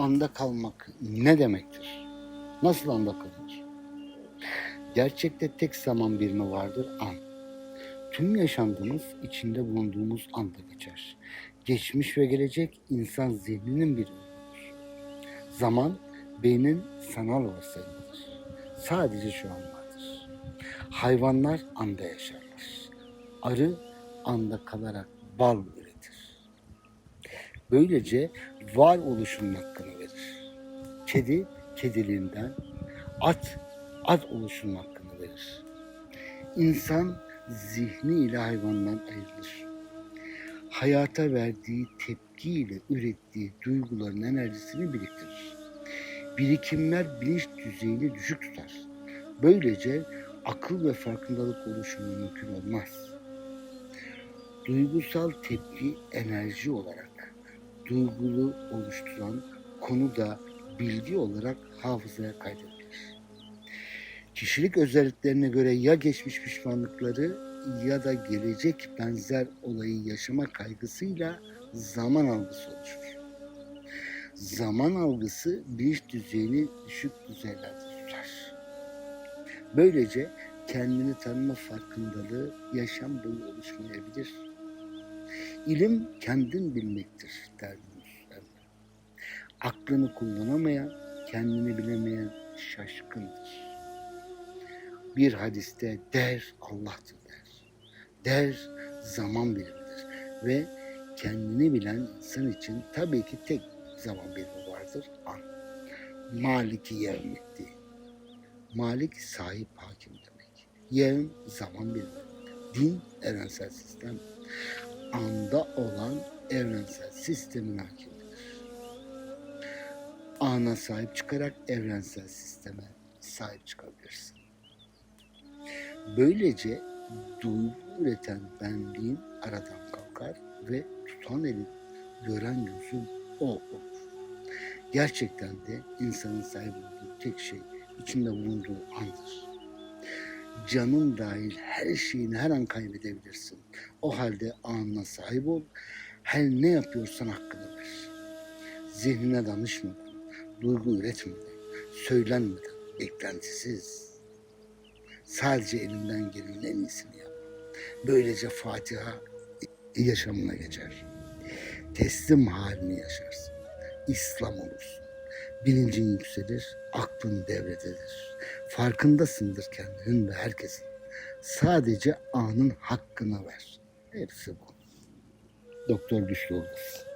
anda kalmak ne demektir? Nasıl anda kalınır? Gerçekte tek zaman birimi vardır an. Tüm yaşantımız içinde bulunduğumuz anda geçer. Geçmiş ve gelecek insan zihninin bir ürünüdür. Zaman beynin sanal varsayımıdır. Sadece şu an vardır. Hayvanlar anda yaşarlar. Arı anda kalarak bal. Böylece varoluşunun hakkını verir. Kedi kediliğinden, at at oluşunun hakkını verir. İnsan zihni ile hayvandan ayrılır. Hayata verdiği tepkiyle ürettiği duyguların enerjisini biriktirir. Birikimler bilinç düzeyini düşük tutar. Böylece akıl ve farkındalık oluşumu mümkün olmaz. Duygusal tepki enerji olarak duygulu oluşturan konu da bilgi olarak hafızaya kaydedilir. Kişilik özelliklerine göre ya geçmiş pişmanlıkları ya da gelecek benzer olayı yaşama kaygısıyla zaman algısı oluşur. Zaman algısı bilinç düzeyini düşük düzeylerde tutar. Böylece kendini tanıma farkındalığı yaşam boyu oluşmayabilir. İlim kendin bilmektir derdimiz. Aklını kullanamayan, kendini bilemeyen şaşkındır. Bir hadiste der Allah'tır der. Der zaman birimidir. Ve kendini bilen insan için tabii ki tek zaman birimi vardır an. Maliki yevmetti. Malik sahip hakim demek. Yevm zaman birimi. Din evrensel sistem. Anda olan evrensel sistemin hakimidir. Ana sahip çıkarak evrensel sisteme sahip çıkabilirsin. Böylece duygu üreten benliğin aradan kalkar ve tutan elin, gören gözün o olur. Gerçekten de insanın sahip olduğu tek şey içinde bulunduğu andır. Canın dahil her şeyini her an kaybedebilirsin. O halde anına sahip ol. Her ne yapıyorsan hakkını ver. Zihnine danışmadan, duygu üretmeden, söylenmeden, beklentisiz. Sadece elinden gelenin en iyisini yap. Böylece Fatiha yaşamına geçer. Teslim halini yaşarsın. İslam olursun. Bilincin yükselir, aklın devrededir. Farkındasındır kendinin ve herkesin. Sadece anın hakkını ver. Hepsi bu. Doktor Güçlü olmasın.